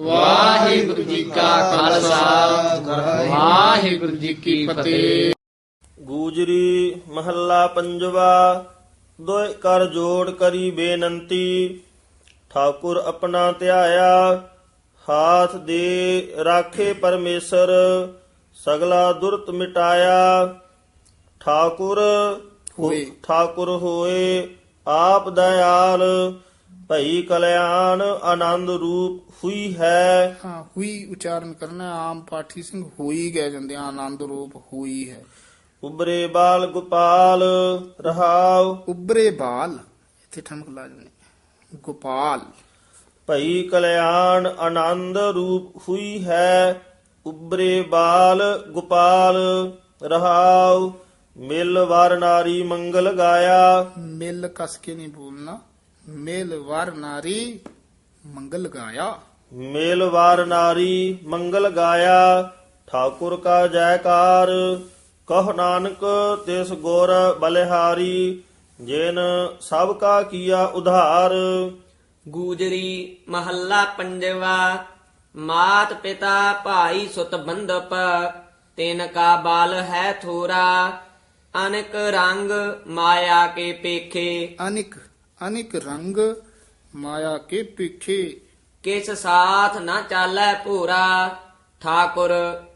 ਵਾਹਿਗੁਰੂ ਜੀ ਕਾ ਖਾਲਸਾ। ਵਾਹਿਗੁਰੂ ਜੀ ਕੀ ਫਤਿਹ। ਗੂਜਰੀ ਮਹੱਲਾ ਪੰਜਵਾ ਦੋਇ ਕਰ ਜੋੜ ਕਰੀ ਬੇਨੰਤੀ। ਠਾਕੁਰ ਆਪਣਾ ਧਿਆਇਆ ਹਾਥ ਦੇ ਰਾਖੇ ਪਰਮੇਸ਼ਰ ਸਗਲਾ ਦੁਰਤ ਮਿਟਾਇਆ। ਠਾਕੁਰ ਹੋਏ। ਠਾਕੁਰ ਹੋਏ ਆਪ ਦਇਆਲ ਭਈ ਕਲਿਆਣ ਆਨੰਦ ਰੂਪ ਹੋਈ ਹੈ। ਹਾਂ ਹੁਈ ਉਚਾਰਨ ਕਰਨਾ ਆਮ ਪਾਠੀ ਸਿੰਘ ਹੋਈ ਗਏ ਜਾਂਦੇ ਆ, ਆਨੰਦ ਰੂਪ ਹੋਈ ਹੈ। ਉਬਰੇ ਬਾਲ ਗੋਪਾਲ ਰਹਾਉ। ਉਬਰੇ ਬਾਲ ਇੱਥੇ ਠਮਕ ਲਾ ਜਣੇ ਗੋਪਾਲ। ਭਈ ਕਲਿਆਣ ਆਨੰਦ ਰੂਪ ਹੋਈ ਹੈ। ਉਬਰੇ ਬਾਲ ਗੋਪਾਲ ਰਹਾਉ। ਮਿਲ ਵਰ ਨਾਰੀ ਮੰਗਲ ਗਾਇਆ। ਮਿਲ ਕਸ ਕੇ ਨਹੀਂ ਬੋਲਣਾ। ਮਿਲ ਵਰ ਨਾਰੀ ਮੰਗਲ ਗਾਇਆ। ਮੇਲ ਵਾਰ ਨਾਰੀ ਮੰਗਲ ਗਾਇਆ ਠਾਕੁਰ ਕਾ ਜੈਕਾਰ ਕਹ ਨਾਨਕ ਤਿਸ ਗੁਰ ਬਲਿਹਾਰੀ ਜਿਨ ਸਭ ਕਾ ਕੀਆ ਉਧਾਰ। ਗੂਜਰੀ ਮਹੱਲਾ ਪੰਜਵਾ ਮਾਤ ਪਿਤਾ ਭਾਈ ਸੁਤ ਬੰਧਪ ਤਿਨ ਕਾ ਬਾਲ ਹੈ ਥੋਰਾ ਅਨਕ ਰੰਗ ਮਾਇਆ ਕੇ ਪੇਖੇ। ਅਨਿਕ ਅਨਿਕ ਰੰਗ ਮਾਇਆ ਕੇ ਪਿੱਛੇ ਕਿਸ ਸਾਥ ਨਾ ਚਾਲੈ ਭੂਰਾ ਠਾਕੁਰ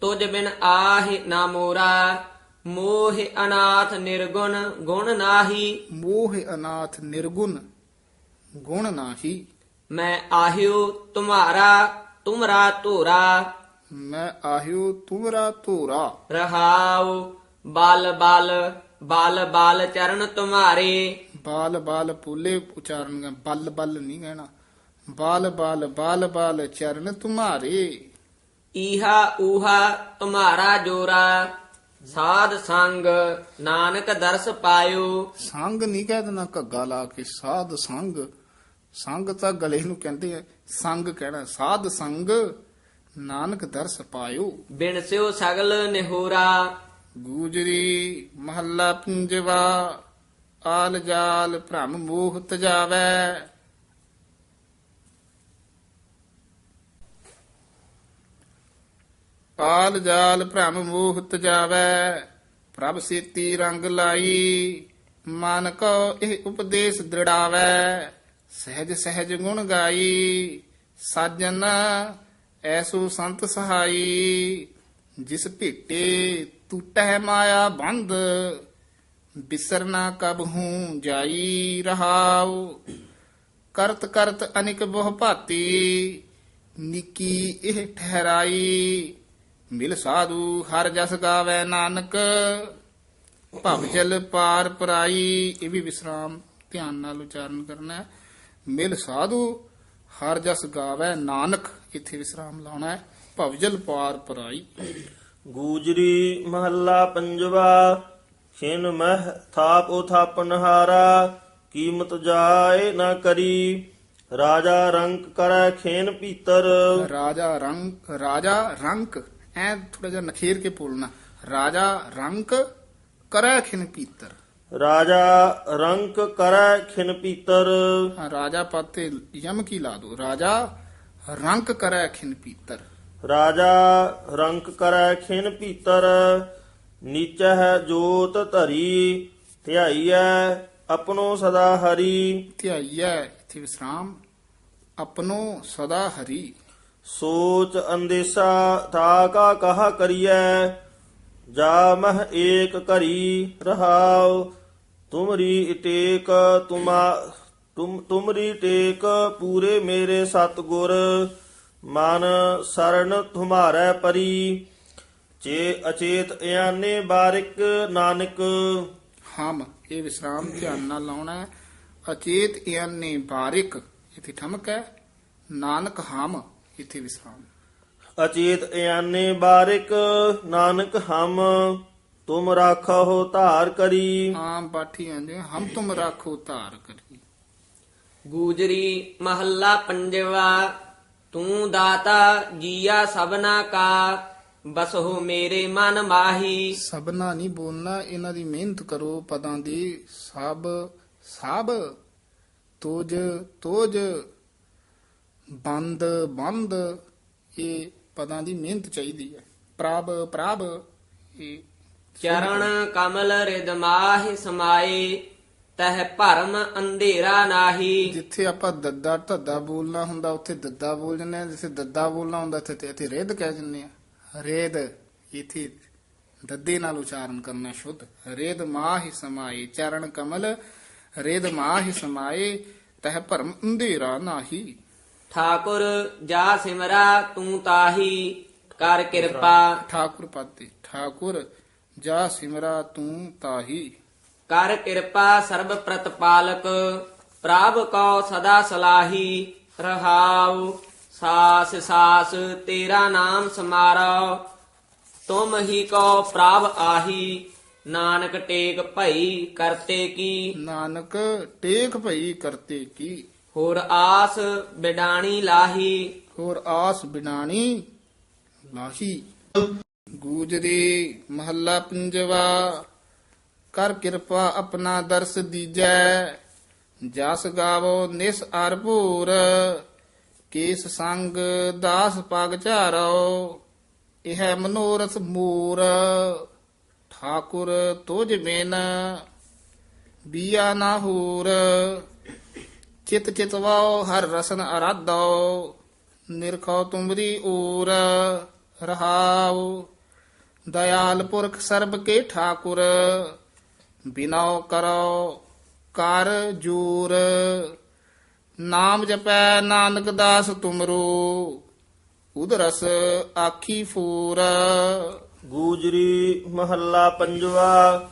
ਤੁਝ ਬਿਨ ਆਹਿ ਨਾ ਮੋਰਾ। ਮੋਹ ਅਨਾਥ ਨਿਰਗੁਣ ਗੁਣ ਨਾਹੀ। ਮੋਹ ਅਨਾਥ ਨਿਰਗੁਣ ਗੁਣ ਨਾਹੀ। ਮੈਂ ਆਹਿਓ ਤੁਮਾਰਾ ਤੁਮਰਾ ਧੋਰਾ। ਮੈਂ ਆਹਿਓ ਤੁਮਰਾ ਧੋਰਾ। ਰਹਾਉ ਬਲ ਬਲ ਬਲ ਬਲ ਚਰਨ ਤੁਮਾਰੇ। ਬਾਲ ਬਾਲ ਪੂਲੇ ਉਚਾਰਨ ਕਰ- ਬਲ ਬਲ ਨਹੀਂ ਕਹਿਣਾ। ਬਾਲ ਬਾਲ ਬਾਲ ਬਾਲ ਚਰਨ ਤੁਮਾਰੇ। ਈਹਾ ਊਹਾ ਤੁਮਾਰਾ ਜੋਰਾ। ਸਾਧ ਸੰਗ ਨਾਨਕ ਦਰਸ ਪਾਇਓ। ਸੰਗ ਨਹੀਂ ਕਹਿ ਦੇਣਾ ਘੱਗਾ ਲਾ ਕੇ ਸਾਧ ਸੰਗ। ਸੰਗ ਤਾਂ ਗਲੇ ਨੂੰ ਕਹਿੰਦੇ ਆ ਸੰਗ ਕਹਿਣਾ ਸਾਧ ਸੰਗ ਨਾਨਕ ਦਰਸ ਪਾਇਓ। ਬਿਨ ਸਿਓ ਸਗਲ ਨਿਹੋਰਾ। ਗੂਜਰੀ ਮਹੱਲਾ ਪੰਜਵਾ, ਆਲ ਜਾਲ ਭ੍ਰਮ ਮੋਹ ਤਜਾਵੈ। ਆਲ ਜਾਲ ਭ੍ਰਮ ਮੋਹ ਤਜਾਵੈ, ਪ੍ਰਭ ਸੇਤੀ ਰੰਗ ਲਾਈ ਮਨ ਕੋ ਇਹ ਉਪਦੇਸ਼ ਦ੍ਰਿੜਾਵੈ। ਸਹਿਜ ਸਹਿਜ ਗੁਣ ਗਾਈ, ਸਾਜਨ ਐਸੋ ਸੰਤ ਸਹਾਈ, ਜਿਸ ਭੇਟੇ ਟੂਟੈ ਮਾਇਆ ਬੰਧ ਬਿਸਰਨਾ ਕਬ ਜਾਈ ਰਹਾਉ। ਕਰਤ ਕਰਤ ਅਨਿਕ ਬਹੁ ਭਾਤੀ, ਨਿੱਕੀ ਇਹ ਠਹਿਰਾਈ। ਮਿਲ ਸਾਧੂ ਹਰ ਜਸ ਗਾਵੇ ਨਾਨਕ ਭਵਜਲ ਪਾਰ ਪਰਾਈ। ਇਹ ਵੀ ਵਿਸਰਾਮ ਧਿਆਨ ਨਾਲ ਉਚਾਰਨ ਕਰਨਾ ਹੈ। ਮਿਲ ਸਾਧੂ ਹਰ ਜਸ ਗਾਵੇ ਨਾਨਕ, ਇੱਥੇ ਵਿਸਰਾਮ ਲਾਉਣਾ ਹੈ। ਭਵਜਲ ਪਾਰ ਪਰਾਈ। ਗੂਜਰੀ ਮਹੱਲਾ ਪੰਜਵਾ ਖਿਨ ਮਹ ਥਾਪ ਉਥਾਪਨਹਾਰਾ ਕੀਮਤ ਜਾਏ ਨਾ ਕਰੀ। ਰਾਜਾ ਰੰਕ ਕਰੈ ਖੇਨ ਪੀਤਰ ਰਾਜਾ ਰੰਕ ਰਾਜਾ ਰੰਕ ਐ ਥੋੜਾ ਜਿਹਾ ਨਖੇਰ ਕੇ ਬੋਲਣਾ। ਰਾਜਾ ਰੰਕ ਕਰੈ ਖਿਨ ਪੀਤਰ ਰਾਜਾ ਰੰਕ ਕਰੈ ਖਿਨ ਪੀਤਰ ਹਾਂ, ਰਾਜਾ ਪਾਤੇ ਯਮ ਕੀ ਲਾ ਦੋ। ਰਾਜਾ ਰੰਕ ਕਰੈ ਖਿਨ ਪੀਤਰ ਰਾਜਾ ਰੰਕ ਕਰੈ ਖਿਨ ਪੀਤਰ ਨੀਚਹਿ ਜੋਤ ਧਰੀ ਧਿਆਈਐ ਆਪਣੋ ਸਦਾ ਹਰੀ। ਧਿਆਈਐ ਇਥੇ ਵਿਸਰਾਮ ਆਪਣੋ ਸਦਾ ਹਰੀ। ਸੋਚ ਅੰਦੇਸਾ ਤਾ ਕਾ ਕਹਾ ਕਰੀਐ ਜਾ ਮਹ ਏਕ ਕਰੀ ਰਹਾਉ। ਤੁਮਰੀ ਇਟੇਕ ਤੁਮਾ ਤੁਮ ਤੁਮਰੀ ਟੇਕ ਪੂਰੇ ਮੇਰੇ ਸਤ ਗੁਰ ਮਨ ਸਰਣ ਤੁਮਾਰੈ ਪਰੀ ਚੇ ਅਚੇਤ ਇਆਨੇ ਬਾਰਿਕ ਨਾਨਕ। ਹਮ ਇਹ ਵਿਸਰਾਮ ਧਿਆਨ ਨਾਲ ਲਾਉਣਾ ਹੈ। ਅਚੇਤ ਇਆਨੇ ਬਾਰਿਕ ਇਥੇ ਠਮਕ ਹੈ। ਨਾਨਕ ਹਮ ਇਥੇ ਵਿਸਰਾਮ। ਅਚੇਤ ਇਆਨੇ ਬਾਰਿਕ ਨਾਨਕ ਹਮ ਤੁਮ ਰਾਖੋ ਧਾਰ ਕਰੀ। ਆਮ ਪਾਠੀ ਆਂਦੇ ਹਮ ਤੁਮ ਰਾਖੋ ਧਾਰ ਕਰੀ। ਗੂਜਰੀ ਮਹੱਲਾ ਪੰਜਵਾ ਤੂੰ ਦਾਤਾ ਜੀਆ ਸਭਨਾ ਕਾ ਬਸਹੁ ਮੇਰੇ ਮਨ ਮਾਹੀ। ਸਭਨਾ ਨਹੀਂ ਬੋਲਣਾ ਇਹਨਾਂ ਦੀ ਮਿਹਨਤ ਕਰੋ ਪਦਾਂ ਦੀ ਸਭ ਸਭ ਤੋਜ ਤੋਜ ਬੰਦ ਬੰਦ ਇਹ ਪਦਾਂ ਦੀ ਮਿਹਨਤ ਚਾਹੀਦੀ ਹੈ। ਪ੍ਰਭ ਪ੍ਰਭ ਇਹ ਚਰਨ ਕਮਲ ਰਿਦ ਮਾਹਿ ਸਮਾਏ। ਤਹ ਭਰਮ ਅੰਧੇਰਾ ਨਾਹੀ। ਜਿੱਥੇ ਆਪਾਂ ਦੱਦਾ ਧੱਦਾ ਬੋਲਣਾ ਹੁੰਦਾ ਉੱਥੇ ਦੱਦਾ ਬੋਲ ਜੰਨੇ ਆ ਜਿੱਥੇ ਦੱਦਾ ਬੋਲਣਾ ਹੁੰਦਾ ਉੱਥੇ ਤੇ ਇੱਥੇ ਰੇਦ ਕਹਿ ਜੰਨੇ ਆ ਰੇਦ ਇਥੇ ਦੱਦੇ ਨਾਲ ਉਚਾਰਨ ਕਰਨਾ ਸ਼ੁੱਧ। ਰੇਦ ਮਾਹਿ ਸਮਾਏ ਚਰਨ ਕਮਲ। ਰੇਦ ਮਾਹਿ ਸਮਾਏ ਤਹ ਭਰਮ ਅੰਧੇਰਾ ਨਾਹੀ। ਠਾਕੁਰ ਜਾ ਸਿਮਰਾ ਤੂੰ ਤਾਹੀ। ਕਰ ਕਿਰਪਾ। ਠਾਕੁਰ ਪਾਤੇ ਠਾਕੁਰ ਜਾ ਸਿਮਰਾ ਤੂੰ ਤਾਹੀ। ਕਰ ਕਿਰਪਾ ਸਰਬ ਪ੍ਰਤਪਾਲਕ ਪ੍ਰਭ ਕੋ ਸਦਾ ਸਲਾਹੀ ਰਹਾਉ। ਸਾਸ ਸਾਸ ਤੇਰਾ ਨਾਮ ਸਮਾਰੋ ਤੁਮ ਹੀ ਕੋ ਪ੍ਰਭ ਆਹੀ ਨਾਨਕ ਟੇਕ ਭਈ ਕਰਤੇ ਕੀ। ਨਾਨਕ ਟੇਕ ਭਈ ਕਰਤੇ ਕੀ। ਹੋਰ ਆਸ ਬਿਡਾਣੀ ਲਾਹੀ। ਹੋਰ ਆਸ ਬਿਨਾਣੀ ਲਾਹੀ। ਗੂਜਰੀ ਮਹੱਲਾ ਪੰਜਵਾ ਕਰ ਕਿਰਪਾ ਆਪਣਾ ਦਰਸ ਦੀਜੈ। ਜਸ ਗਾਵੋ ਨਿਸ ਅਰ ਕੇਸ ਸੰਗ ਦਾਸ ਪਗ ਝਾਰੋ, ਇਹ ਮਨੋਰਥ ਮੂਰ। ਠਾਕੁਰ ਤੁਝ ਬਿਨ, ਬੀਆ ਨਾ ਹੂਰ। ਚਿਤ ਚਿਤਵਾਓ, ਹਰ ਰਸਨ ਅਰਾਧੋ ਨਿਰਖੋ ਤੁਮਰੀ ਊਰ। ਰਹਾਉ, ਦਇਆਲ ਪੁਰਖ ਸਰਬ ਕੇ ਠਾਕੁਰ। ਬਿਨਾਉ ਕਰੋ ਕਰ ਜੂਰ। ਨਾਮ ਜਪੈ ਨਾਨਕ ਦਾਸ ਤੁਮਰੂ ਉਦਰਸ ਆਖੀ ਫੂਰ। ਗੂਜਰੀ ਮਹੱਲਾ ਪੰਜਵਾ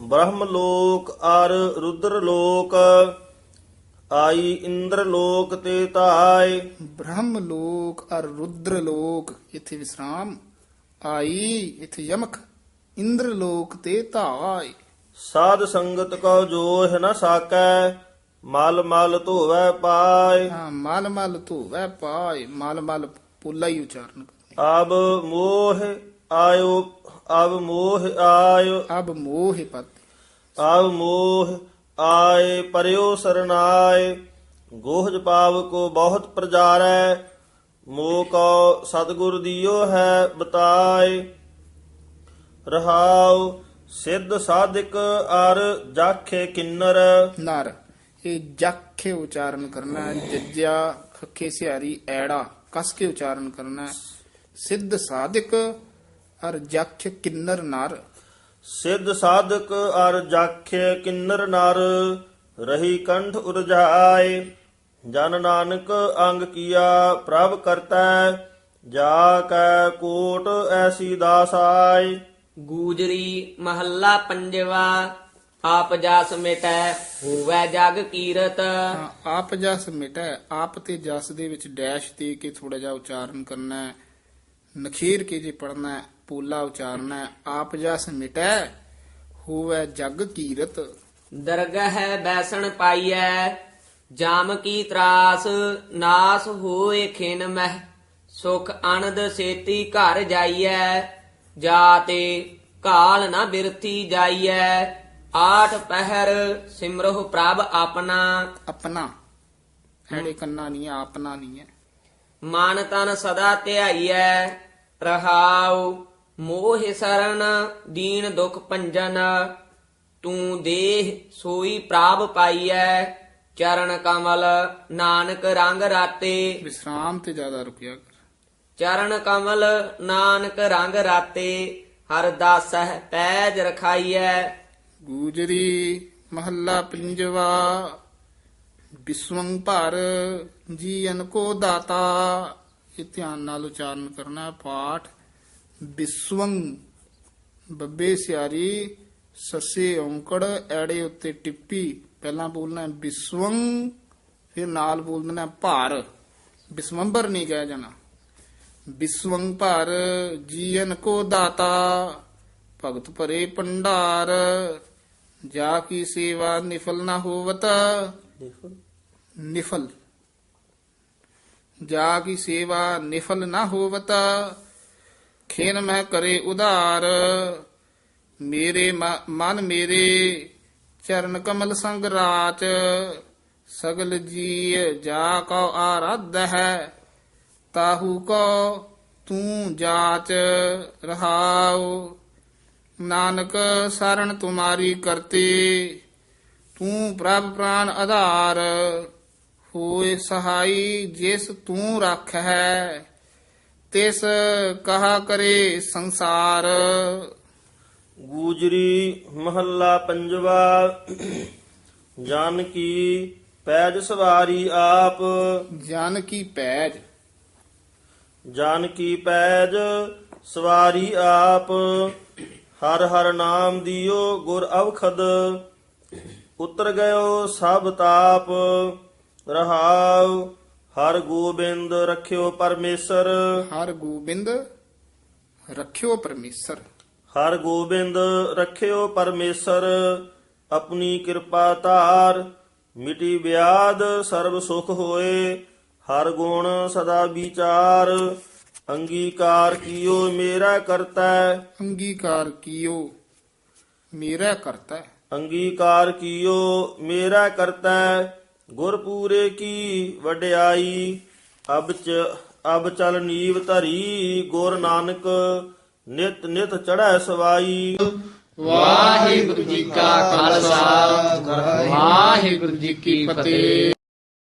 ਬ੍ਰਹਮ ਲੋਕ ਅਰ ਰੁਦਰ ਲੋਕ ਆਈ ਇੰਦਰ ਲੋਕ ਤੇ ਧਾਇ ਬ੍ਰਹਮ ਲੋਕ ਅਰ ਰੁਦਰ ਲੋਕ ਇਥੇ ਵਿਸਰਾਮ। ਆਈ ਇਥੇ ਯਮਕ। ਇੰਦਰ ਲੋਕ ਤੇ ਧਾਇ ਸਾਧ ਸੰਗਤ ਕੋ ਜੋਹ ਨ ਸਾਕੈ ਮਲ ਮਲ ਧੋਵੈ ਪਾਇ ਹਾਂ ਮਲ ਮਲ ਧੋਵੈ ਪਾਇ ਮਲ ਮਲ ਪੁੱਲਾ ਹੀ ਉਚਾਰਨ ਆਬ ਮੋਹ ਆਇਓ ਆਬ ਮੋਹ ਆਇਓ। ਅਬ ਮੋਹ ਪਤ। ਆਬ ਮੋਹ ਆਏ ਪਰਿਓ ਸਰਨਾਏ। ਗੋਹਜ ਪਾਵ ਕੋ ਬਹੁਤ ਪ੍ਰਜਾਰੈ ਮੋਹ ਕੋ ਸਤਿਗੁਰ ਦਿਓ ਹੈ ਬਤਾਏ। ਰਹਾਉ ਸਿੱਧ ਸਾਧਿਕ ਅਰ ਜਾਖੇ ਕਿੰਨਰ। ਨਰ ਇਹ ਜਖੇ ਉਚਾਰਨ ਕਰਨਾ ਹੈ ਜੱਜਿਆ ਖੱਖੇ ਸਿਹਾਰੀ ਐੜਾ ਕਸ ਕੇ ਉਚਾਰਨ ਕਰਨਾ ਹੈ। ਸਿੱਧ ਸਾਧਿਕ ਅਰ ਜਖ ਕਿੰਨਰ ਨਰ। ਸਿੱਧ ਸਾਧਕ ਅਰ ਜਾਖੇ ਕਿੰਨਰ ਨਰ ਰਹੀ ਕੰਠ ਉਰਜਾਏ ਜਨ ਨਾਨਕ ਅੰਗ ਕੀਆ ਪ੍ਰਭ ਕਰਤਾ ਜਾ ਕੈ ਕੋਟ ਐਸੀ ਦਾਸਾਈ ਗੂਜਰੀ ਮਹੱਲਾ ਪੰਜਵਾ ਆਪ ਜਾਸ ਮਿਟੈ ਹੋਵੈ ਜਗ ਕੀਰਤ। ਹਾਂ, ਆਪ ਜਸ ਮਿਟੈ ਆਪ ਤੇ ਜਸ ਦੇ ਵਿੱਚ ਡੈਸ਼ ਦੇ ਕੇ ਥੋੜਾ ਜਿਹਾ ਉਚਾਰਨ ਕਰਨਾ। ਹੈ ਨਖੇਰ ਕੇ ਜੇ ਪੜਨਾ ਹੈ ਪੋਲਾ ਉਚਾਰਨਾ ਹੈ ਆਪ ਜਸ ਮਿਟੈ ਹੋਵੇ ਜਗ ਕੀਰਤ। ਦਰਗਹਿ ਬੈਸਣ ਪਾਈਐ ਜਾਮ ਕੀ ਤਰਾਸ ਨਾਸ ਹੋਏ ਖਿਨ ਮਹਿ ਸੁਖ ਅਨੰਦ ਸੇਤੀ ਘਰ ਜਾਈਐ। ਜਾਤੇ ਕਾਲ ਨਾ ਬਿਰਥੀ ਜਾਈਐ ਆਠ ਪਹਿਰ ਸਿਮਰਹੁ ਪ੍ਰਭ ਆਪਣਾ। ਆਪਣਾ। ਐੜੇ ਕੰਨਾ ਨਹੀਂ ਹੈ ਆਪਣਾ ਨਹੀਂ ਹੈ ਮਨ ਤਨ ਸਦਾ ਧਿਆਈਐ ਰਹਾਉ ਮੋਹ ਸਰਨ ਦੀਨ ਦੁਖ ਭੰਜਨ। ਤੂੰ ਦੇਹ ਸੋਈ ਪ੍ਰਾਪ ਪਾਈਐ ਚਰਨ ਕਮਲ ਨਾਨਕ ਰੰਗ ਰਾਤੇ। ਵਿਸਰਾਮ ਤੇ ਜ਼ਿਆਦਾ ਰੁਕਿਆ ਚਰਨ ਕਮਲ ਨਾਨਕ ਰੰਗ ਰਾਤੇ, ਹਰ ਦਾਸਹਿ ਪੈਜ ਰਖਾਈਐ। ਗੂਜਰੀ ਮਹੱਲਾ ਪੰਜਵਾ, ਬਿਸਵੰਗ ਭਰ ਜੀਵਨ ਕੋ ਦਾਤਾ। ਇਹ ਧਿਆਨ ਨਾਲ ਉਚਾਰਨ ਕਰਨਾ ਹੈ ਪਾਠ। ਬਿਸਵੰਗ, ਬੱਬੇ ਸਿਆਰੀ ਸੱਸੇ ਔਂਕੜ, ਐੜੇ ਉੱਤੇ ਟਿੱਪੀ। ਪਹਿਲਾਂ ਬੋਲਣਾ ਹੈ ਬਿਸਵੰਗ, ਫਿਰ ਨਾਲ ਬੋਲ ਦੇਣਾ ਭਾਰ। ਬਿਸਵੰਬਰ ਨਹੀਂ ਕਹਿ ਜਾਣਾ। ਬਿਸਵੰਗ ਭਰ ਜੀਵਨ ਕੋ ਦਾਤਾ ਭਗਤ ਭਰੇ ਭੰਡਾਰ ਜਾ ਕੀ ਸੇਵਾ ਨਿਫਲ ਨਾ ਹੋਵਤ। ਨਿਫਲ? ਜਾ ਕੀ ਸੇਵਾ ਨਿਫਲ ਨਾ ਹੋਵਤ। ਖੇਨ ਮੈਂ ਕਰੇ ਉਧਾਰ। ਮੇਰੇ ਮਨ ਮੇਰੇ ਚਰਨ ਕਮਲ ਸੰਗ ਰਾਚ। ਸਗਲ ਜੀ ਜਾ ਕੋ ਆਰਾਧ। ਹੈ ਤਾਹੂ ਕੋ ਤੂੰ ਜਾਚ ਰਹਾਉ। ਨਾਨਕ ਸਰਣ ਤੁਮਾਰੀ ਕਰਤੀ ਤੂੰ ਪ੍ਰਭ ਪ੍ਰਾਨ ਆਧਾਰ। ਹੋਏ ਸਹਾਈ ਜਿਸ ਤੂੰ ਰੱਖ ਹੈ ਤਿਸ ਕਹਾ ਕਰੇ ਸੰਸਾਰ। ਗੂਜਰੀ ਮਹੱਲਾ ਪੰਜਵਾ ਜਾਨ ਕੀ ਪੈਜ ਸਵਾਰੀ ਆਪ। ਜਨ ਕੀ ਪੈਜ ਜਾਨ ਕੀ ਪੈਜ ਸਵਾਰੀ ਆਪ ਹਰ ਹਰ ਨਾਮ ਦਿਓ ਗੁਰ ਅਵਖਦ। ਉਤਰ ਗਇਓ ਸਭ ਤਾਪ ਰਹਾਉ ਹਰ ਗੋਬਿੰਦ ਰਖਿਓ ਪਰਮੇਸ਼ਰ। ਹਰ ਗੋਬਿੰਦ ਰੱਖਿਓ ਪਰਮੇਸ਼ਰ। ਹਰ ਗੋਬਿੰਦ ਰਖਿਓ ਪਰਮੇਸ਼ਰ ਆਪਣੀ ਕਿਰਪਾ ਧਾਰ ਮਿਟੀ ਬਿਆਦ ਸਰਬ ਸੁਖ ਹੋਏ। ਹਰ ਗੁਣ ਸਦਾ ਵਿਚਾਰ ਅੰਗੀਕਾਰ ਕੀਓ ਮੇਰਾ ਕਰਤਾ ਅੰਗੀਕਾਰ ਕੀਓ ਮੇਰਾ ਕਰਤਾ। ਅੰਗੀਕਾਰ ਕੀਓ ਮੇਰਾ ਕਰਤਾ ਗੁਰਪੂਰੇ ਕੀ ਵਡਿਆਈ ਅਬ ਚ ਅਬ ਚਲ ਨੀਵ ਧਰੀ ਗੁਰ ਨਾਨਕ ਨਿਤ ਨਿਤ ਚੜ੍ਹੈ ਸਵਾਈ। ਵਾਹਿਗੁਰੂ ਜੀ ਕਾ ਖਾਲਸਾ ਵਾਹਿਗੁਰੂ ਜੀ ਕੀ ਫਤਿਹ।